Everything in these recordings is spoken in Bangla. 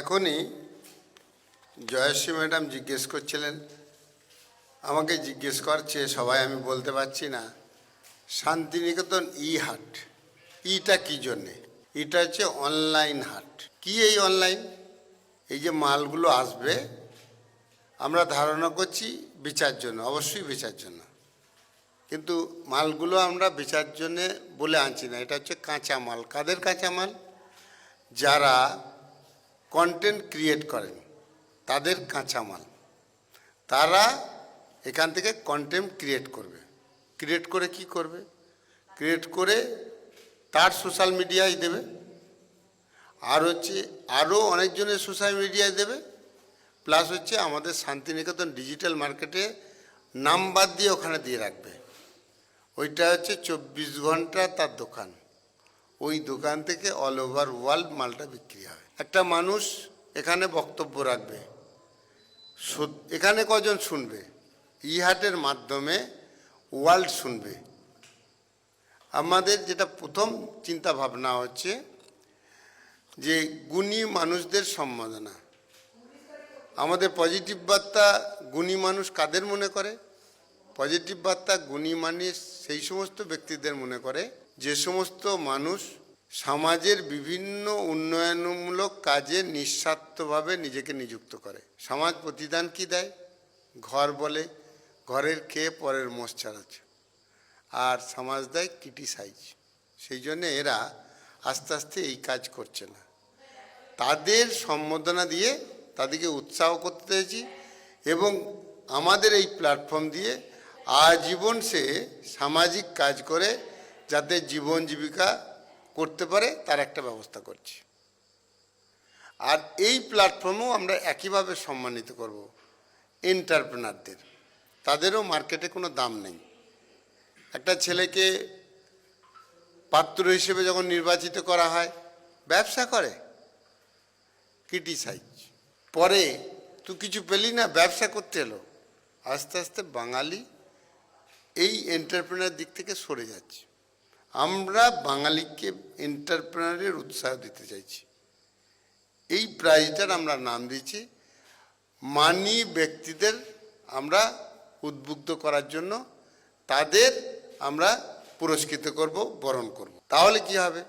এখনই জয়শ্রী ম্যাডাম জিজ্ঞেস করছিলেন, আমাকে জিজ্ঞেস করছে সবাই আমি বলতে পারছি না। শান্তিনিকেতন ই হাট, ইটা কি জন্যে? এটা হচ্ছে অনলাইন হাট। কি এই অনলাইন? এই যে মালগুলো আসবে, আমরা ধারণা করছি বেচার জন্য, অবশ্যই বিচার জন্য। কিন্তু মালগুলো আমরা বেচার জন্যে বলে আনছি না, এটা হচ্ছে কাঁচা মাল কাদের কাঁচা মাল যারা কন্টেন্ট ক্রিয়েট করেন। তাদের কাঁচা মাল তারা এখান থেকে কন্টেন্ট ক্রিয়েট করবে। ক্রিয়েট করে কি করবে? ক্রিয়েট করে তার সোশ্যাল মিডিয়ায় দেবে। আর হচ্ছে আরও অনেকজনের সোশ্যাল মিডিয়ায় দেবে। প্লাস হচ্ছে আমাদের শান্তিনিকেতন ডিজিটাল মার্কেটে নাম্বার দিয়ে ওখানে দিয়ে রাখবে। ওইটা হচ্ছে চব্বিশ ঘণ্টা তার দোকান। ওই দোকান থেকে অল ওভার ওয়ার্ল্ড মালটা বিক্রি হয়। একটা মানুষ এখানে বক্তব্য রাখবে এখানে কজন শুনবে? ইহাটের মাধ্যমে ওয়ার্ল্ড শুনবে। আমাদের যেটা প্রথম চিন্তা ভাবনা হচ্ছে যে গুণী মানুষদের সম্বোধনা আমাদের পজিটিভ বার্তা গুণী মানুষ কাদের মনে করে? পজিটিভ বার্তা গুণী মানুষ সেই সমস্ত ব্যক্তিদের মনে করে, যে সমস্ত মানুষ সমাজের বিভিন্ন উন্নয়নমূলক কাজে নিঃস্বার্থভাবে নিজেকে নিযুক্ত করে। সমাজ প্রতিদান কি দেয়? ঘর বলে, ঘরের খেয়ে পরের মোষ ছাড়াচ্ছে আর সমাজ দেয় ক্রিটিসাইজ। সেই জন্য এরা আস্তে আস্তে এই কাজ করছে না। তাদের সম্বোধনা দিয়ে তাদেরকে উৎসাহ করতে চাইছি এবং আমাদের এই প্ল্যাটফর্ম দিয়ে আজীবন সে সামাজিক কাজ করে যাতে জীবন জীবিকা করতে পারে, তার একটা ব্যবস্থা করছি। আর এই প্ল্যাটফর্মও আমরা একইভাবে সম্মানিত করব এন্টারপ্রেনারদের তাদেরও মার্কেটে কোনো দাম নেই। একটা ছেলেকে পাত্র হিসেবে যখন নির্বাচিত করা হয়, ব্যবসা করে। ক্রিটিসাইজ পরে, তুই কিছু পেলি না, ব্যবসা করতে এলো? আস্তে আস্তে বাঙালি এই এন্টারপ্রেনার দিক থেকে সরে যাচ্ছে। আমরা বাঙালিকে এন্টারপ্রেনারের উৎসাহ দিতে চাইছি। এই প্রাইজটার আমরা নাম দিয়েছি, মানি ব্যক্তিদের আমরা উদ্বুদ্ধ করার জন্য তাদের আমরা পুরস্কৃত করব, বরণ করব। তাহলে কি হবে?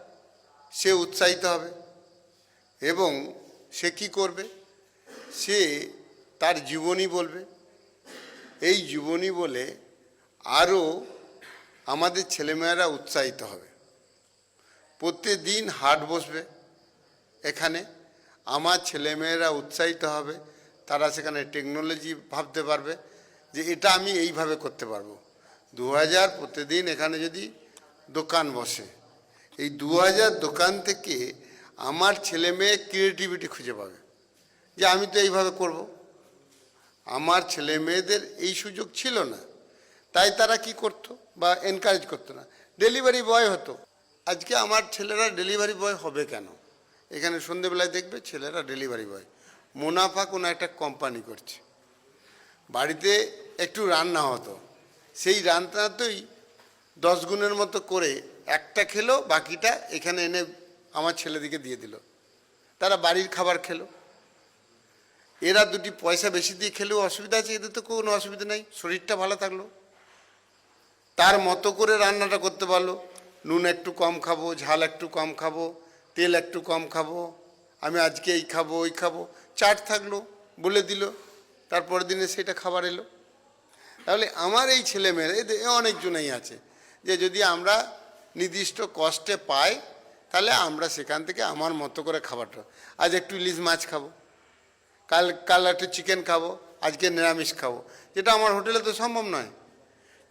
সে উৎসাহিত হবে এবং সে কি করবে? সে তার জীবনী বলবে। এই জীবনী বলে আরও আমাদের ছেলেমেয়েরা উৎসাহিত হবে। প্রতিদিন হাট বসবে এখানে। আমার ছেলেমেয়েরা উৎসাহিত হবে, তারা সেখানে টেকনোলজি ভাবতে পারবে যে এটা আমি এইভাবে করতে পারব। দু হাজার প্রতিদিন এখানে যদি দোকান বসে, এই দু হাজার দোকান থেকে আমার ছেলে মেয়ে ক্রিয়েটিভিটি খুঁজে পাবে যে আমি তো এইভাবে করব। আমার ছেলে মেয়েদের এই সুযোগ ছিল না। তাই তারা কি করতো বা এনকারেজ করতো না। ডেলিভারি বয় হতো। আজকে আমার ছেলেরা ডেলিভারি বয় হবে কেন? এখানে সন্ধেবেলায় দেখবে ছেলেরা ডেলিভারি বয় মুনাফা কোনো একটা কোম্পানি করছে। বাড়িতে একটু রান্না হতো। সেই রান্নাতেই দশ গুণের মতো করে একটা খেলো, বাকিটা এখানে এনে আমার ছেলেদিকে দিয়ে দিল। তারা বাড়ির খাবার খেলো। এরা দুটি পয়সা বেশি দিয়ে খেলেও অসুবিধা আছে, এদের তো কোনো অসুবিধা নেই, শরীরটা ভালো থাকল। তার মতো করে রান্নাটা করতে পারল। নুন একটু কম খাব, ঝাল একটু কম খাব, তেল একটু কম খাব, আমি আজকে এই খাব, ওই খাব। চাট থাকল, বলে দিল। তারপরের দিনে সেটা খাবার এলো। তাহলে আমার এই ছেলেমেয়েরা এদের অনেকজনেই আছে, যে যদি আমরা নির্দিষ্ট কষ্টে পাই, তাহলে আমরা সেখান থেকে আমার মতো করে খাবারটা, আজ একটু ইলিশ মাছ খাব, কাল কাল একটু চিকেন খাব, আজকে নিরামিষ খাব। যেটা আমার হোটেলে তো সম্ভব নয়।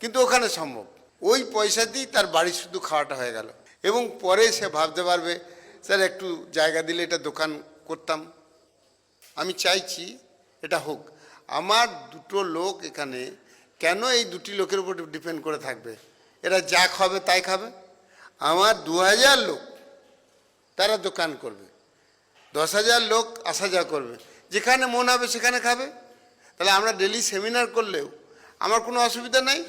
কিন্তু ওখানে সম্ভব। ওই পয়সা দিয়ে তার বাড়ি শুধু খাওয়াটা হয়ে গেল। এবং পরে সে ভাবতে পারবে, স্যার, একটু জায়গা দিলে এটা দোকান করতাম। আমি চাইছি এটা হোক। আমার দুটো লোক এখানে কেন এই দুটি লোকের উপর ডিপেন্ড করে থাকবে? এরা যা খাবে তাই খাবে। আমার দু হাজার লোক তারা দোকান করবে। দশ হাজার লোক আসা যাওয়া করবে। যেখানে মন হবে সেখানে খাবে। তাহলে আমরা ডেলি সেমিনার করলেও আমার কোনো অসুবিধা নাই।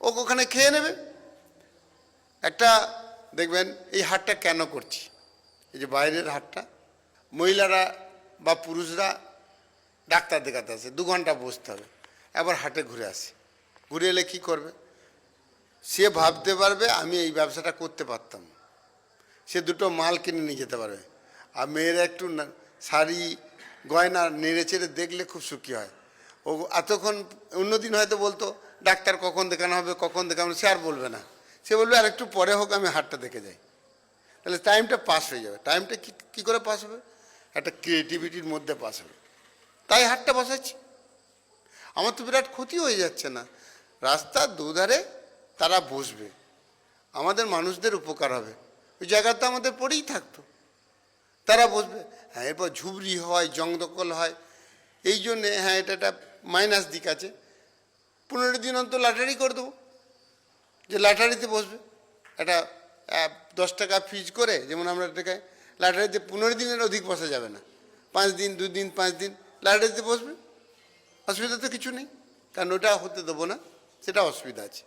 ও ওখানে খেয়ে নেবে। একটা, দেখবেন, এই হাটটা কেন করছি? এই যে বাইরের হাটটা, মহিলারা বা পুরুষরা ডাক্তার দেখাতে আসে, দু ঘণ্টা বসতে হবে, এবার হাটে ঘুরে আসে। ঘুরে এলে কী করবে? সে ভাবতে পারবে, আমি এই ব্যবসাটা করতে পারতাম সে দুটো মাল কিনে নিয়ে যেতে পারবে। আর মেয়েরা একটু শাড়ি, গয়না নেড়ে চেড়ে দেখলে খুব সুখী হয়। ও এতক্ষণ, অন্যদিন হয়তো বলতো ডাক্তার কখন দেখানো হবে, কখন দেখানো সে আর বলবে না। সে বলবে, আর একটু পরে হোক, আমি হাটটা দেখে যাই। তাহলে টাইমটা পাস হয়ে যাবে। টাইমটা কি, কী করে পাস হবে? একটা ক্রিয়েটিভিটির মধ্যে পাস হবে। তাই হাটটা বসাচ্ছি। আমার তো বিরাট ক্ষতি হয়ে যাচ্ছে না। রাস্তার দুধারে তারা বসবে। আমাদের মানুষদের উপকার হবে। ওই জায়গা তো আমাদের পড়েই থাকতো। তারা বসবে। হ্যাঁ এরপর ঝুবড়ি হয়, জংদকল হয়। এই জন্যে হ্যাঁ এটা একটা মাইনাস দিক আছে। পনেরো দিন অন্তর লাটারি করে দেবো। যে লাটারিতে বসবে। একটা দশ টাকা ফিজ করে, যেমন আমরা টাকায় লাটারিতে পনেরো দিনের অধিক বসা যাবে না। পাঁচ দিন, দু দিন, পাঁচ দিন লাটারিতে বসবে। অসুবিধা তো কিছু নেই। কারণ ওটা হতে দেবো না। সেটা অসুবিধা আছে।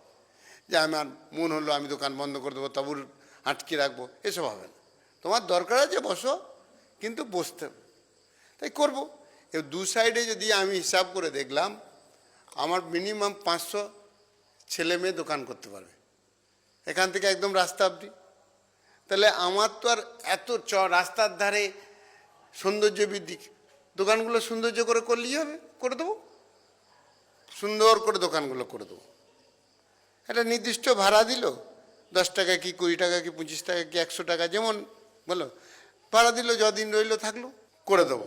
যে আমার মন হলো, আমি দোকান বন্ধ করে দেবো, তাবুর আটকে রাখব, এসব হবে না। তোমার দরকার আছে, বসো। কিন্তু বসতে তাই করব। এবার দু সাইডে যদি আমি হিসাব করে দেখলাম আমার মিনিমাম পাঁচশো ছেলে মেয়ে দোকান করতে পারবে। এখান থেকে একদম রাস্তা অবধি। তাহলে আমার তো আর এত চ, রাস্তার ধারে সৌন্দর্য বৃদ্ধি দোকানগুলো সৌন্দর্য করে করলেই হবে, করে দেবো। সুন্দর করে দোকানগুলো করে দেবো। একটা নির্দিষ্ট ভাড়া দিল, দশ টাকা কি কুড়ি টাকা কি পঁচিশ টাকা কি একশো টাকা যেমন বলো, ভাড়া দিল যদিন রইল থাকল, করে দেবো।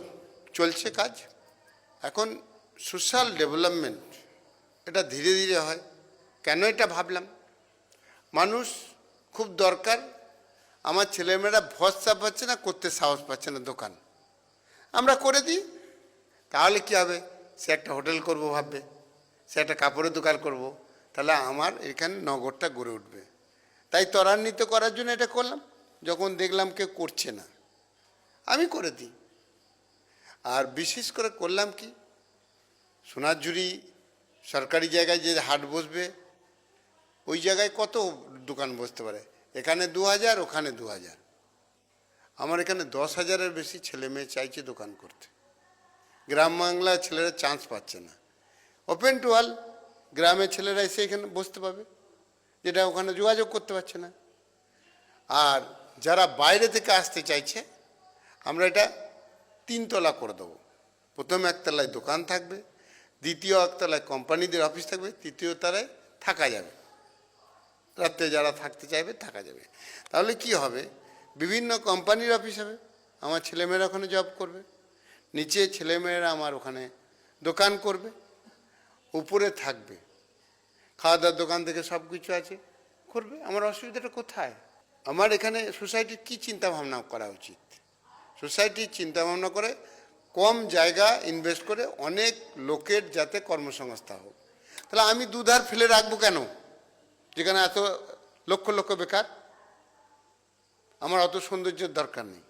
চলছে কাজ। এখন সোশ্যাল ডেভেলপমেন্ট এটা ধীরে ধীরে হয়। কেন এটা ভাবলাম? মানুষ খুব দরকার। আমার ছেলেমেয়েরা ভরসা পাচ্ছে না, করতে সাহস পাচ্ছে না দোকান। আমরা করে দিই। তাহলে কি হবে? সে একটা হোটেল করব ভাববে। সে একটা কাপড়ের দোকান করব। তাহলে আমার এখানে নগরটা গড়ে উঠবে। তাই ত্বরান্বিত করার জন্য এটা করলাম। যখন দেখলাম কেউ করছে না, আমি করে দিই। আর বিশেষ করে করলাম কি? সোনারঝুরি সরকারি জায়গায় যে হাট বসবে, ওই জায়গায় কত দোকান বসতে পারে? এখানে দু হাজার, ওখানে দু হাজার। আমার এখানে দশ হাজারের বেশি ছেলে মেয়ে চাইছে দোকান করতে। গ্রাম বাংলার ছেলেরা চান্স পাচ্ছে না। ওপেন টু অল গ্রামের ছেলেরা এসে এখানে বসতে পাবে যেটা ওখানে যোগাযোগ করতে পারছে না। আর যারা বাইরে থেকে আসতে চাইছে, আমরা এটা তিনতলা করে দেবো। প্রথম একতলায় দোকান থাকবে দ্বিতীয় একতলায় কোম্পানিদের অফিস থাকবে, তৃতীয় তলায় থাকা যাবে। রাত্রে যারা থাকতে চাইবে, থাকা যাবে। তাহলে কি হবে? বিভিন্ন কোম্পানির অফিস হবে। আমার ছেলেমেয়েরা ওখানে জব করবে। নিচে ছেলেমেয়েরা আমার ওখানে দোকান করবে। উপরে থাকবে। খাওয়া দাওয়ার দোকান থেকে সব কিছু আছে, করবে। আমার অসুবিধাটা কোথায়? আমার এখানে সোসাইটির কী চিন্তা ভাবনা করা উচিত? সোসাইটির চিন্তা ভাবনা করে কম জায়গা ইনভেস্ট করে অনেক লোকের যাতে কর্মসংস্থা হোক। তাহলে আমি দুধার ফেলে রাখব কেন? যেখানে এত লক্ষ লক্ষ বেকার। আমার অত সৌন্দর্যের দরকার নেই।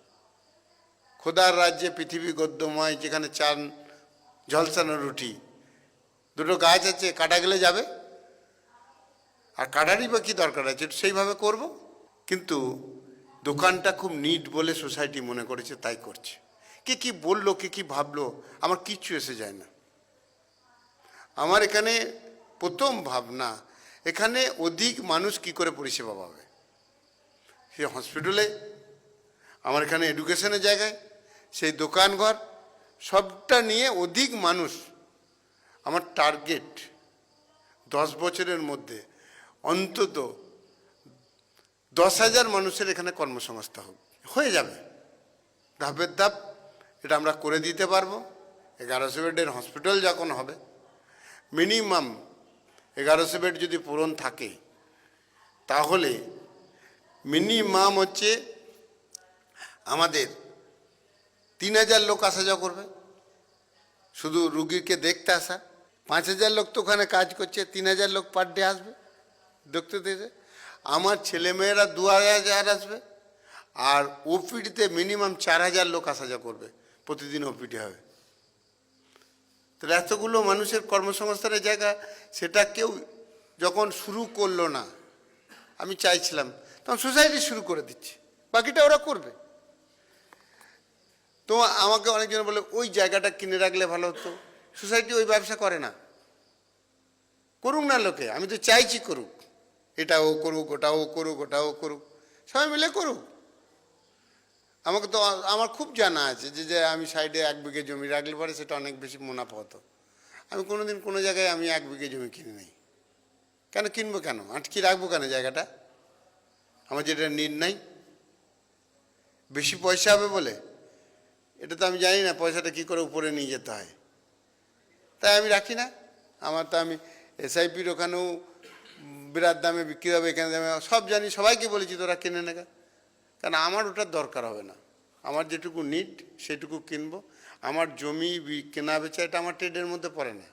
খোদার রাজ্যে পৃথিবী গদ্যময়, যেখানে চান ঝলসানো রুটি। দুটো গাছ আছে, কাটা গেলে যাবে। আর কাটারই বা কী দরকার আছে সেইভাবে করব। কিন্তু দোকানটা খুব নিট বলে সোসাইটি মনে করেছে, তাই করছে। কে কি বলল, কে কি ভাবলো, আমার কিচ্ছু এসে যায় না। আমার এখানে প্রথম ভাবনা, এখানে অধিক মানুষ কি করে পরিষেবা পাবে? সে হসপিটালে আমার এখানে এডুকেশনের জায়গায়, সেই দোকানঘর, সবটা নিয়ে অধিক মানুষ, আমার টার্গেট দশ বছরের মধ্যে, অন্তত দশ হাজার মানুষের এখানে কর্মসংস্থা হোক হয়ে যাবে। ধাপের ধাপ এটা আমরা করে দিতে পারব। এগারোশো বেডের হসপিটাল যখন হবে, মিনিমাম এগারোশো বেড যদি পূরণ থাকে, তাহলে মিনিমাম হচ্ছে আমাদের তিন হাজার লোক আসা যাওয়া করবে। শুধু রুগীকে দেখতে আসা। পাঁচ হাজার লোক তো ওখানে কাজ করছে, তিন হাজার লোক পার ডে আসবে দেখতে দেখতে। আমার ছেলেমেয়েরা দু হাজার আসবে, আর ওপিডিতে মিনিমাম চার হাজার লোক আসা যাওয়া করবে। প্রতিদিন ওপিডি হবে। তাহলে এতগুলো মানুষের কর্মসংস্থানের জায়গা, সেটা কেউ যখন শুরু করল না, আমি চাইছিলাম, তখন সোসাইটি শুরু করে দিচ্ছে, বাকিটা ওরা করবে। তো তো আমাকে অনেকজন বলে, ওই জায়গাটা কিনে রাখলে ভালো হতো। সোসাইটি ওই ব্যবসা করে না। করুক না লোকে, আমি তো চাইছি করুক। এটা ও করুক, ওটা ও করুক, ওটা ও করুক, সবাই মিলে করুক। আমাকে তো আমার খুব জানা আছে যে যে আমি সাইডে এক বিঘে জমি রাখলে পরে সেটা অনেক বেশি মুনাফা হতো। আমি কোনো দিন কোনো জায়গায় আমি এক বিঘে জমি কিনে নেই। কেন কিনবো কেন? আটকি রাখব কেন জায়গাটা? আমার যেটা নিড নাই। বেশি পয়সা হবে বলে? এটা তো আমি জানি না, পয়সাটা কী করে উপরে নিয়ে যেতে হয়। তাই আমি রাখি না। আমার তো আমি এসআইপির ওখানেও বিরাট দামে বিক্রি হবে, এখানে দামে সব জানি, সবাইকে বলেছি তোরা কিনে নেগা কারণ আমার ওটার দরকার হবে না। আমার যেটুকু নিট সেটুকু কিনবো। আমার জমি কেনা বেচা এটা আমার ট্রেডের মধ্যে পড়ে না।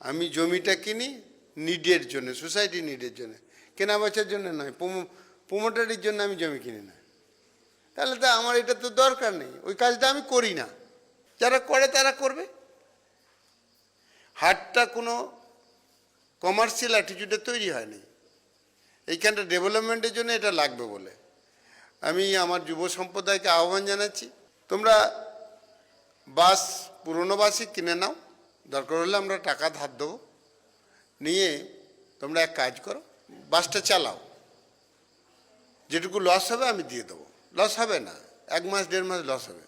আমি জমিটা কিনি নিডের জন্য সোসাইটি নিডের জন্য। কেনা বেচার জন্য নয় প্রোমোটারির জন্য আমি জমি কিনি না। তাহলে তো আমার এটা তো দরকার নেই, ওই কাজটা আমি করি না। যারা করে তারা করবে। হাটটা কোনো কমার্শিয়াল অ্যাটিটিউডে তৈরি হয়নি। এইখানটা ডেভেলপমেন্টের জন্য এটা লাগবে বলে। আমি আমার যুব সম্প্রদায়কে আহ্বান জানাচ্ছি, তোমরা বাস, পুরনো বাসই কিনে নাও, দরকার হলে আমরা টাকা ধার দেবো। নিয়ে তোমরা এক কাজ করো, বাসটা চালাও। যেটুকু লস হবে আমি দিয়ে দেবো। লস হবে না, এক মাস, দেড় মাস লস হবে,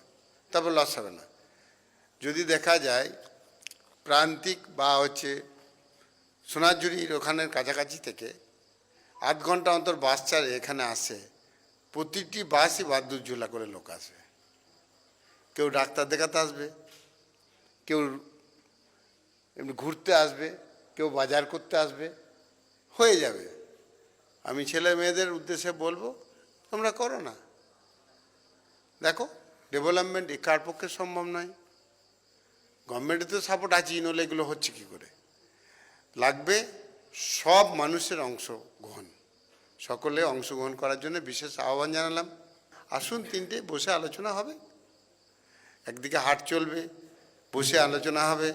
তারপর লস হবে না। যদি দেখা যায় প্রান্তিক বা হচ্ছে সোনাঝুরির ওখানের কাছাকাছি থেকে আধ ঘণ্টা অন্তর বাস ছাড়ে, এখানে আসে। প্রতিটি বাসই বাদ্যুর ঝুলা করে লোক আসে। কেউ ডাক্তার দেখাতে আসবে, কেউ এমনি ঘুরতে আসবে, কেউ বাজার করতে আসবে, হয়ে যাবে। আমি ছেলে মেয়েদের উদ্দেশ্যে বলব, তোমরা করো না। দেখো ডেভেলপমেন্ট কার পক্ষে সম্ভব নয়। গভর্নমেন্টের তো সাপোর্ট আছেই নলে এগুলো হচ্ছে কি করে? লাগবে সব মানুষের অংশগ্রহণ। সকলে অংশগ্রহণ করার জন্য বিশেষ আহ্বান জানালাম। আসুন তিনটে বসে আলোচনা হবে। একদিকে হাট চলবে, বসে আলোচনা হবে।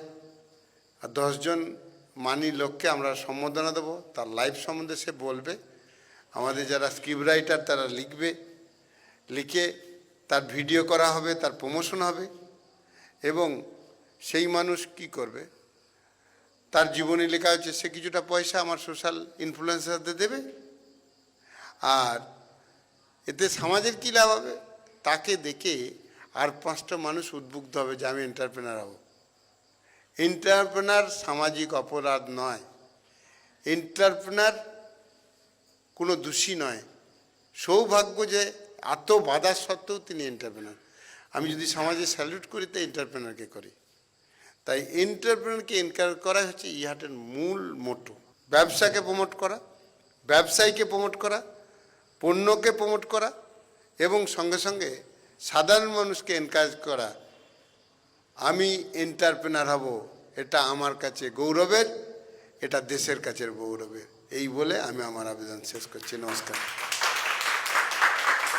আর দশজন মানি লোককে আমরা সম্বোধনা দেবো। তার লাইফ সম্বন্ধে সে বলবে। আমাদের যারা স্ক্রিপ্ট রাইটার, তারা লিখবে। লিখে তার ভিডিও করা হবে, তার প্রমোশন হবে। এবং সেই মানুষ কি করবে? তার জীবনী লেখা হচ্ছে সে কিছুটা পয়সা আমার সোশ্যাল ইনফ্লুয়েন্সারদের দেবে। আর এতে সমাজের কী লাভ হবে? তাকে দেখে আর পাঁচটা মানুষ উদ্বুদ্ধ হবে যে আমি এন্টারপ্রেনার হব। এন্টারপ্রেনার সামাজিক অপরাধ নয়। এন্টারপ্রেনার কোনো দোষী নয়। সৌভাগ্য যে এত বাধা সত্ত্বেও তিনি এন্টারপ্রেনার আমি যদি সমাজে স্যালুট করি, তো এন্টারপ্রেনারকে করি। তাই এন্টারপ্রেনারকে এনকারেজ করা হচ্ছে ইহাটের মূল মোটো ব্যবসাকে প্রমোট করা, ব্যবসায়ীকে প্রমোট করা, পণ্যকে প্রমোট করা এবং সঙ্গে সঙ্গে সাধারণ মানুষকে এনকারেজ করা। আমি এন্টারপ্রেনার হব, এটা আমার কাছে গৌরবের, এটা দেশের কাছে গৌরবের। এই বলে আমি আমার আবেদন শেষ করছি। নমস্কার।